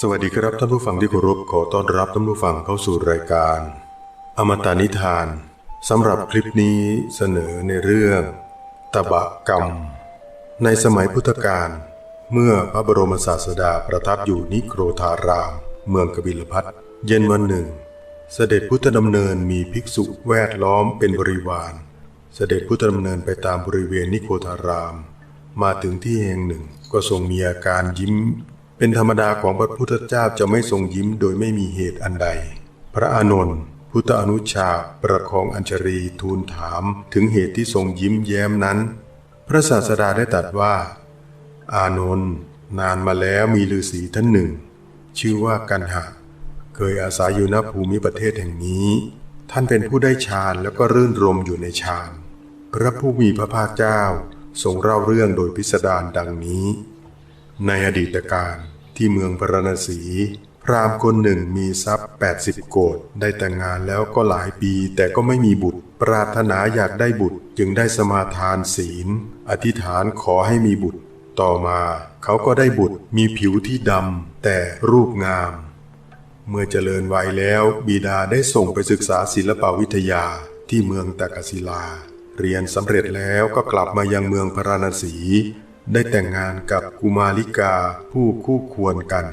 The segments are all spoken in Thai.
สวัสดีครับท่านผู้ฟังที่เคารพขอต้อนรับท่านผู้ฟังเข้าสู่รายการ อมตะนิทานสำหรับคลิปนี้เสนอในเรื่องตบะกรรม ในสมัยพุทธกาลเมื่อพระบรมศาสดาประทับอยู่นิโครธาราม เมืองกบิลพัทเย็นวันหนึ่ง เสด็จพุทธดำเนินมีภิกษุแวดล้อมเป็นบริวาร เสด็จพุทธดำเนินไปตามบริเวณนิโครธาราม มาถึงที่แห่งหนึ่งก็ทรงมีอาการยิ้ม เป็นธรรมดาของพระพุทธเจ้าจะไม่ทรงยิ้มโดยไม่มีเหตุอันใด พระอานนท์พุทธอนุชาประคองอัญชรีทูลถามถึงเหตุที่ทรงยิ้มแย้มนั้น พระศาสดาได้ตรัสว่า อานนท์นานมาแล้วมีฤาษีท่านหนึ่ง ชื่อว่ากันหะ เคยอาศัยอยู่ณภูมิประเทศแห่งนี้ ท่านเป็นผู้ได้ฌานแล้วก็รื่นรมอยู่ในฌานพระผู้มีพระภาคเจ้าทรงเล่าเรื่องโดยพิสดารดังนี้ ในอดีตการ ที่เมืองพราณสี พราหมณ์คนหนึ่งมีทรัพย์ 80 โกดได้แต่งงานแล้วก็หลายปีแต่ก็ไม่มีบุตร ปรารถนาอยากได้บุตรจึงได้สมาทานศีล อธิษฐานขอให้มีบุตร ต่อมาเขาก็ได้บุตรมีผิวที่ดำแต่รูปงาม เมื่อเจริญวัยแล้วบิดาได้ส่งไปศึกษาศิลปวิทยาที่เมืองตากศิลา เรียนสำเร็จแล้วก็กลับมายังเมืองพราณสี ได้แต่งงานกับกุมาริกาผู้คู่ควรกัน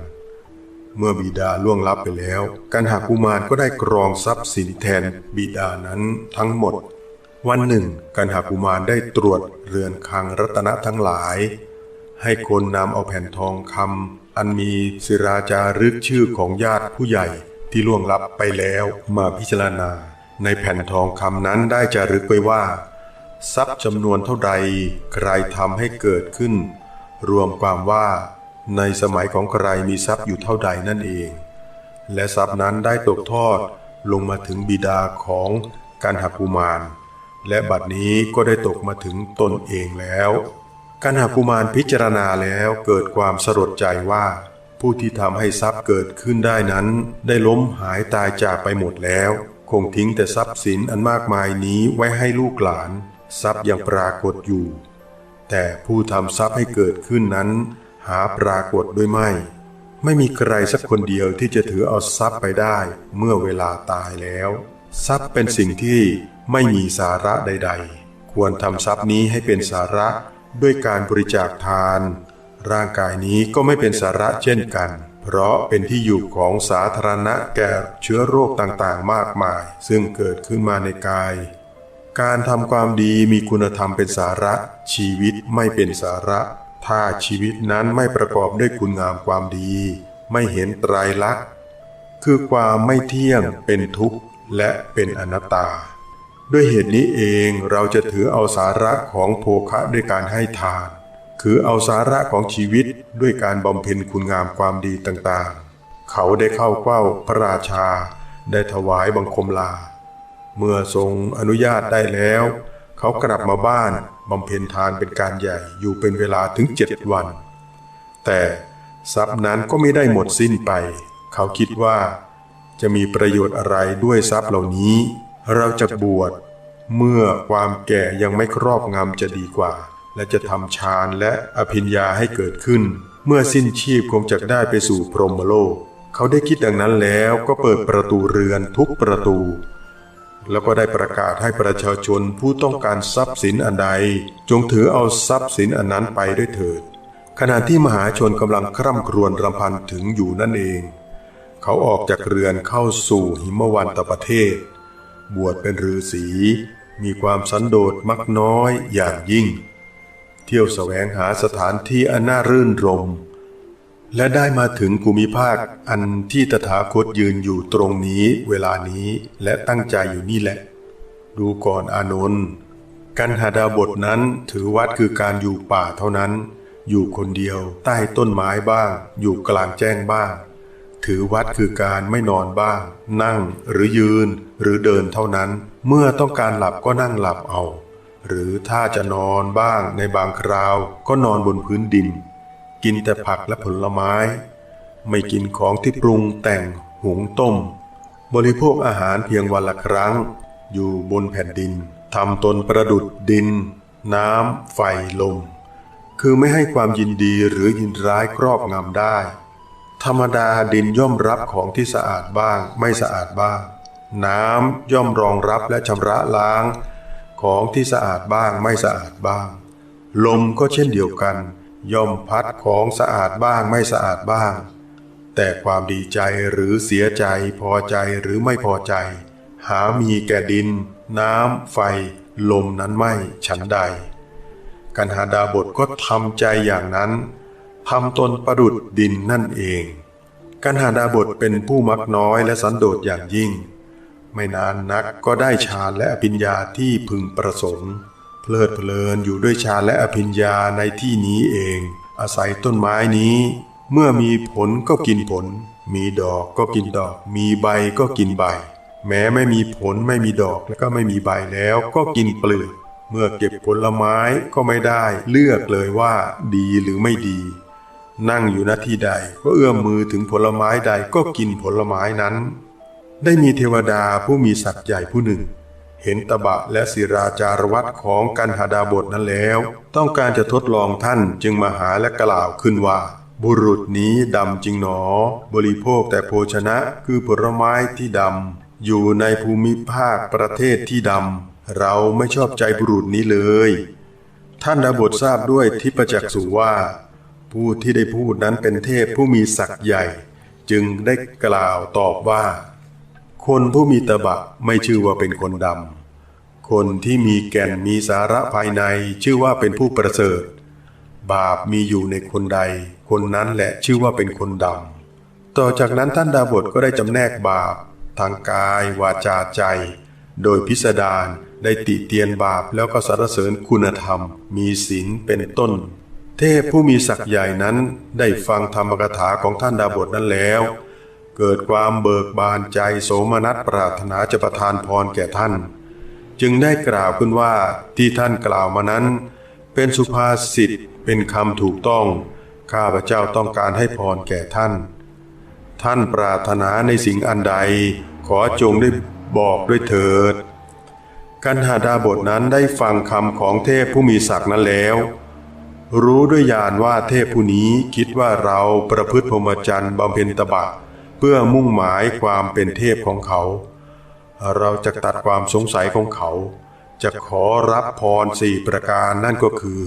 เมื่อบิดาล่วงลับไปแล้วกันหากุมารก็ได้กรองทรัพย์สินแทนบิดานั้นทั้งหมด วันหนึ่งกันหากุมารได้ตรวจเรือนคลังรัตนะทั้งหลาย ให้คนนำเอาแผ่นทองคำอันมีศิราจารึกชื่อของญาติผู้ใหญ่ที่ล่วงลับไปแล้วมาพิจารณา ในแผ่นทองคำนั้นได้จารึกไว้ว่า ทรัพย์จำนวนเท่าใดใครทำให้เกิดขึ้น รวมความว่า ในสมัยของใครมีทรัพย์อยู่เท่าใดนั่นเอง และทรัพย์นั้นได้ตกทอดลงมาถึงบิดาของกันหกุมาร และบัดนี้ก็ได้ตกมาถึงตนเองแล้วกันหกุมารพิจารณาแล้วเกิดความสลดใจว่า ผู้ที่ทำให้ทรัพย์เกิดขึ้นได้นั้น ได้ล้มหายตายจากไปหมดแล้ว คงทิ้งแต่ทรัพย์สินอันมากมายนี้ไว้ให้ลูกหลาน ทรัพย์ยังปรากฏอยู่ แต่ผู้ทำทรัพย์ให้เกิดขึ้นนั้น หาปรากฏด้วยไม่ ไม่มีใครสักคนเดียวที่จะถือเอาทรัพย์ไปได้ เมื่อเวลาตายแล้ว ทรัพย์เป็นสิ่งที่ไม่มีสาระใด ๆ ควรทำทรัพย์นี้ให้เป็นสาระด้วยการบริจาคทาน ร่างกายนี้ก็ไม่เป็นสาระเช่นกัน เพราะเป็นที่อยู่ของสาธารณะแก่เชื้อโรคต่างๆ มากมาย ซึ่งเกิดขึ้นมาในกาย การทำความดีมีคุณธรรมเป็นสาระ ชีวิตไม่เป็นสาระ ถ้าชีวิตนั้นไม่ประกอบด้วยคุณงามความดี ไม่เห็นไตรลักษณ์คือความไม่เที่ยงเป็นทุกข์และเป็นอนัตตา ด้วยเหตุนี้เองเราจะถือเอาสาระของโภคะด้วยการให้ทาน คือเอาสาระของชีวิตด้วยการบำเพ็ญคุณงามความดีต่างๆ เขาได้เข้าเฝ้าพระราชา ได้ถวายบังคมลา เมื่อทรงอนุญาตได้แล้ว เขากลับมาบ้านบำเพ็ญทานเป็นการใหญ่อยู่เป็นเวลาถึงเจ็ดวัน แต่ทรัพย์นั้นก็ไม่ได้หมดสิ้นไป เขาคิดว่า จะมีประโยชน์อะไรด้วยทรัพย์เหล่านี้ เราจะบวชเมื่อความแก่ยังไม่ครอบงำจะดีกว่า และจะทำฌานและอภิญญาให้เกิดขึ้น เมื่อสิ้นชีพคงจะได้ไปสู่พรหมโลก เขาได้คิดดังนั้นแล้วก็เปิดประตูเรือนทุกประตู แล้วก็ได้ประกาศให้ประชาชนผู้ต้องการทรัพย์สินอันใด จงถือเอาทรัพย์สินอันนั้นไปด้วยเถิด ขณะที่มหาชนกำลังคร่ำครวญรำพันถึงอยู่นั่นเอง เขาออกจากเรือนเข้าสู่หิมวันตประเทศ บวชเป็นฤาษีมีความสันโดษมักน้อยอย่างยิ่ง เที่ยวแสวงหาสถานที่อันน่ารื่นรม และได้มาถึงภูมิภาคอันที่ตถาคตยืนอยู่ตรงนี้เวลานี้และตั้งใจอยู่นี่แหละ ดูก่อนอานนท์กันหาดาบทนั้นถือวัดคือการอยู่ป่าเท่านั้น อยู่คนเดียวใต้ต้นไม้บ้าง อยู่กลางแจ้งบ้าง ถือวัดคือการไม่นอนบ้าง นั่งหรือยืนหรือเดินเท่านั้น เมื่อต้องการหลับก็นั่งหลับเอา หรือถ้าจะนอนบ้างในบางคราวก็นอนบนพื้นดิน กินแต่ผักและผลไม้ ไม่กินของที่ปรุงแต่งหุงต้ม บริโภคอาหารเพียงวันละครั้ง อยู่บนแผ่นดินทำตนประดุดดิน น้ำ ไฟลม คือไม่ให้ความยินดีหรือยินร้ายครอบงำได้ ธรรมดาดินย่อมรับของที่สะอาดบ้าง ไม่สะอาดบ้าง น้ำย่อมรองรับและชำระล้าง ของที่สะอาดบ้างไม่สะอาดบ้าง ลมก็เช่นเดียวกัน ย่อมพัดของสะอาดบ้างไม่สะอาดบ้าง แต่ความดีใจหรือเสียใจพอใจหรือไม่พอใจ หามีแก่ดิน น้ำ ไฟ ลมนั้นไม่ฉันใด กันหาดาบทก็ทำใจอย่างนั้นทำตนประดุดดินนั่นเอง กันหาดาบทเป็นผู้มักน้อยและสันโดษอย่างยิ่ง ไม่นานนักก็ได้ฌานและอภิญญาที่พึงประสงค์ เพลิดเพลินอยู่ด้วยฌานและอภิญญาในที่นี้เอง อาศัยต้นไม้นี้ เมื่อมีผลก็กินผล มีดอกก็กินดอก มีใบก็กินใบ แม้ไม่มีผลไม่มีดอกและก็ไม่มีใบแล้วก็กินเปลือกเมื่อเก็บผลไม้ก็ไม่ได้ เลือกเลยว่าดีหรือไม่ดี นั่งอยู่ณที่ใดก็เอื้อมมือถึงผลไม้ใดก็กินผลไม้นั้น ได้มีเทวดาผู้มีศักย์ใหญ่ผู้หนึ่ง เห็นตบะและศิราจารวัตของกันหาดาบทนั้นแล้ว ต้องการจะทดลองท่านจึงมาหาและกล่าวขึ้นว่า บุรุษนี้ดำจริงหนอ บริโภคแต่โภชนะคือผลไม้ที่ดำอยู่ในภูมิภาคประเทศที่ดำเราไม่ชอบใจบุรุษนี้เลย ท่านดาบททราบด้วยทิพจักษุว่า ผู้ที่ได้พูดนั้นเป็นเทพผู้มีศักย์ใหญ่ จึงได้กล่าวตอบว่า คนผู้มีตบะไม่ชื่อว่าเป็นคนดำ คนที่มีแก่นมีสาระภายในชื่อว่าเป็นผู้ประเสริฐ บาปมีอยู่ในคนใด คนนั้นแหละชื่อว่าเป็นคนดำ ต่อจากนั้นท่านดาบทก็ได้จำแนกบาป ทางกายวาจาใจ โดยพิสดารได้ติเตียนบาปแล้วก็สรรเสริญคุณธรรม มีศีลเป็นต้น เทพผู้มีศักย์ใหญ่นั้นได้ฟังธรรมกถาของท่านดาบทนั้นแล้ว เกิดความเบิกบานใจโสมนัสปรารถนาจะประทานพรแก่ท่าน จึงได้กล่าวขึ้นว่าที่ท่านกล่าวมานั้น เป็นสุภาษิตเป็นคำถูกต้อง ข้าพระเจ้าต้องการให้พรแก่ท่าน ท่านปรารถนาในสิ่งอันใด ขอจงได้บอกด้วยเถิด กันหาดาบทนั้นได้ฟังคำของเทพผู้มีศักดิ์นั้นแล้วรู้ด้วยญาณว่าเทพผู้นี้คิดว่าเราประพฤติพรหมจรรย์บำเพ็ญตบะ เพื่อมุ่งหมายความเป็นเทพของเขา เราจะตัดความสงสัยของเขา จะขอรับพรสี่ประการนั่นก็คือ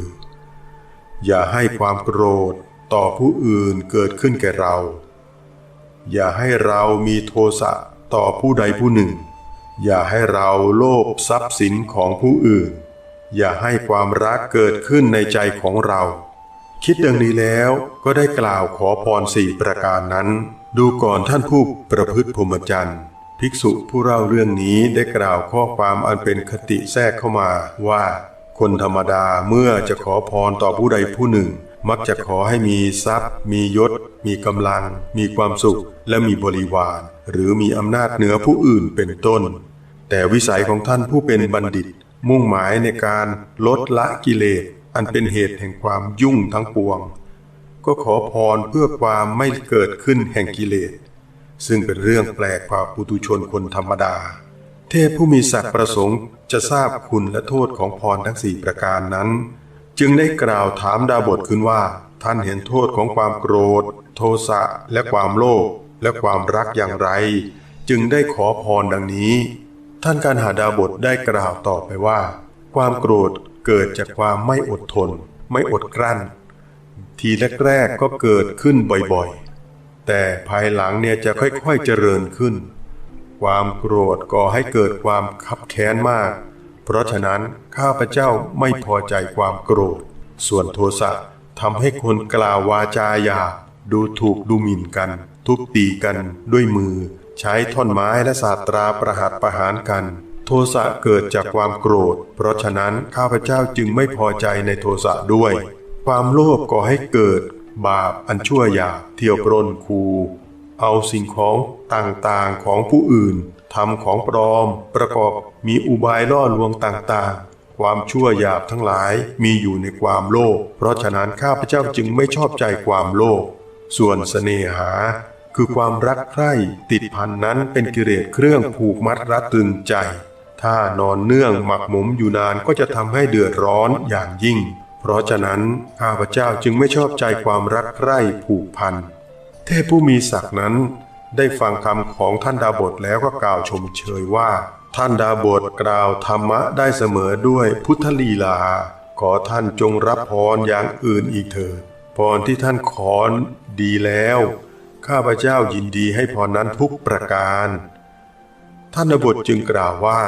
อย่าให้ความโกรธต่อผู้อื่นเกิดขึ้นแก่เรา อย่าให้เรามีโทสะต่อผู้ใดผู้หนึ่ง อย่าให้เราโลภทรัพย์สินของผู้อื่น อย่าให้ความรักเกิดขึ้นในใจของเรา คิดดังนี้แล้วก็ได้กล่าวขอพรสี่ประการนั้น ดูก่อนท่านผู้ประพฤติพรหมจรรย์ ภิกษุผู้เล่าเรื่องนี้ได้กล่าวข้อความอันเป็นคติแทรกเข้ามาว่า คนธรรมดาเมื่อจะขอพรต่อผู้ใดผู้หนึ่ง มักจะขอให้มีทรัพย์ มียศ มีกำลัง มีความสุข และมีบริวาร หรือมีอำนาจเหนือผู้อื่นเป็นต้น แต่วิสัยของท่านผู้เป็นบัณฑิต มุ่งหมายในการลดละกิเลสอันเป็นเหตุแห่งความยุ่งทั้งปวง ก็ขอพรเพื่อความไม่เกิดขึ้นแห่งกิเลส ซึ่งเป็นเรื่องแปลกกว่าปุตุชนคนธรรมดา เทพผู้มีศักดิ์ประสงค์จะทราบคุณและโทษของพรทั้งสี่ประการนั้น จึงได้กล่าวถามดาบทขึ้นว่า ท่านเห็นโทษของความโกรธ โทสะและความโลภและความรักอย่างไร จึงได้ขอพรดังนี้ ท่านการหาดาบทได้กล่าวต่อไปว่า ความโกรธเกิดจากความไม่อดทน ไม่อดกลั้น ทีแรกๆก็เกิดขึ้นบ่อยๆ แต่ภายหลังเนี่ยจะค่อยๆเจริญขึ้น ความโกรธก่อให้เกิดความคับแค้นมาก เพราะฉะนั้นข้าพเจ้าไม่พอใจความโกรธ ส่วนโทสะทำให้คนกล่าววาจาหยาบดูถูกดูหมิ่นกัน ทุบตีกันด้วยมือ ใช้ท่อนไม้และสาตราประหัตประหารกัน โทสะเกิดจากความโกรธ เพราะฉะนั้นข้าพเจ้าจึงไม่พอใจในโทสะด้วย ความโลภก่อให้เกิดบาปอันชั่วหยาบเที่ยวปล้นคู เอาสิ่งของต่างๆของผู้อื่นทำของปลอม ประกอบมีอุบายล่อลวงต่างๆ ความชั่วหยาบทั้งหลายมีอยู่ในความโลภเพราะฉะนั้นข้าพเจ้าจึงไม่ชอบใจความโลภส่วนเสน่หา คือความรักใคร่ติดพันนั้นเป็นกิเลสเครื่องผูกมัดรัดตึงใจ ถ้านอนเนื่องหมักหมมอยู่นานก็จะทำให้เดือดร้อนอย่างยิ่ง เพราะฉะนั้นข้าพเจ้าจึงไม่ชอบใจความรักใคร่ผูกพัน เทพผู้มีศักดิ์นั้น ได้ฟังคำของท่านดาบทแล้วก็กล่าวชมเชยว่า ท่านดาบทกล่าวธรรมะได้เสมอด้วยพุทธลีลา ขอท่านจงรับพรอย่างอื่นอีกเถิดพรที่ท่านขอดีแล้ว ข้าพเจ้ายินดีให้พรนั้นทุกประการ ท่านดาบทจึงกล่าวว่า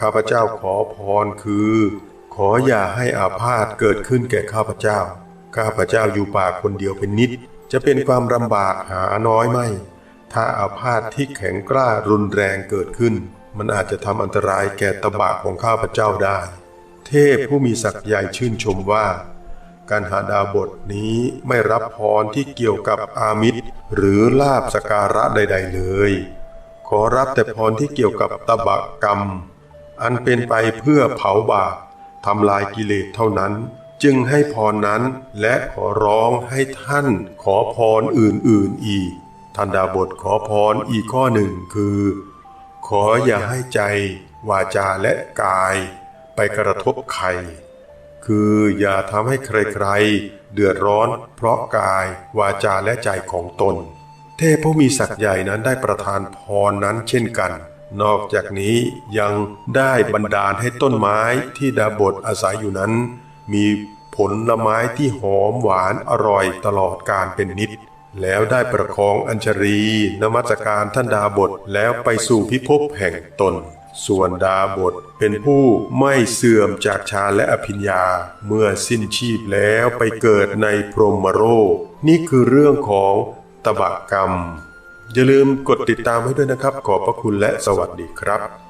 ข้าพเจ้าขอพรคือ ขออย่าให้อาพาธเกิดขึ้นแก่ข้าพเจ้า ข้าพเจ้าอยู่ป่าคนเดียวเป็นนิด จะเป็นความลำบากหาน้อยไม่ ถ้าอาพาธที่แข็งกล้ารุนแรงเกิดขึ้น มันอาจจะทำอันตรายแก่ตบะของข้าพเจ้าได้ เทพผู้มีศักดิ์ใหญ่ชื่นชมว่า การหาดาวบทนี้ไม่รับพรที่เกี่ยวกับอามิตร หรือลาบสการะใด ๆ เลย ขอรับแต่พรที่เกี่ยวกับตบะกรรม อันเป็นไปเพื่อเผาบาป ทำลายกิเลสเท่านั้น จึงให้พรนั้นและขอร้องให้ท่านขอพรอื่นๆอีกท่านดาบทขอพรอีกข้อหนึ่งคือ ขออย่าให้ใจ วาจาและกาย ไปกระทบใคร คืออย่าทำให้ใครๆ เดือดร้อน เพราะกายวาจาและใจของตน เทพผู้มีศักย์ใหญ่นั้นได้ประทานพรนั้นเช่นกัน นอกจากนี้ยังได้บันดาลให้ต้นไม้ที่ดาบทอาศัยอยู่นั้น มีผลลไม้ที่หอมหวานอร่อยตลอดการเป็นนิด แล้วได้ประคองอัญชรีนมัสการท่านดาบทแล้วไปสู่พิภพแห่งตน ส่วนดาบทเป็นผู้ไม่เสื่อมจากฌาและอภิญญา เมื่อสิ้นชีพแล้วไปเกิดในพรหมโลกนี่คือเรื่องของตบะกรรม อย่าลืมกดติดตามให้ด้วยนะครับ ขอบพระคุณและสวัสดีครับ